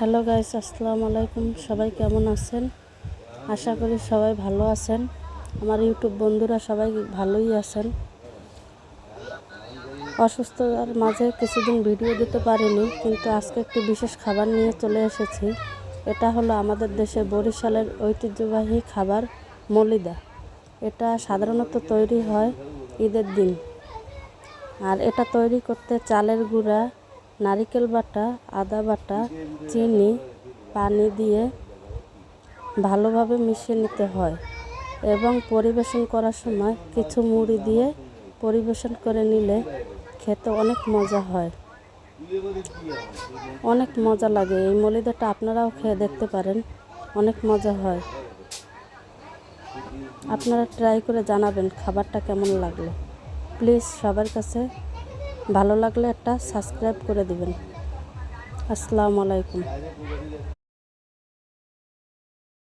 Hello guys, আসসালামু আলাইকুম। সবাই কেমন আছেন? আশা করি সবাই ভালো আছেন। আমার ইউটিউব বন্ধুরা সবাই ভালোই আছেন। অসুস্থতার মাঝে কিছুদিন ভিডিও দিতে পারিনি, কিন্তু আজকে একটি বিশেষ খাবার নিয়ে চলে এসেছি। এটা হলো আমাদের দেশে বরিশালের ঐতিহ্যবাহী খাবার মলিদা। এটা সাধারণত তৈরি হয় ঈদের দিন। আর এটা তৈরি করতে চালের গুঁড়া নারিকেল বাটা, আদা বাটা, চিনি, পানি দিয়ে ভালোভাবে মিশিয়ে নিতে হয় এবং পরিবেশন করার সময় কিছু মুড়ি দিয়ে পরিবেশন করে নিলে খেতে অনেক মজা হয়। অনেক মজা লাগে। এই মলিদাটা আপনারাও খেয়ে দেখতে পারেন। অনেক মজা হয়। আপনারা ট্রাই করে জানাবেন খাবারটা কেমন লাগল। প্লিজ সবার কাছে ভালো লাগলে একটা সাবস্ক্রাইব করে দেবেন। আসসালামু আলাইকুম।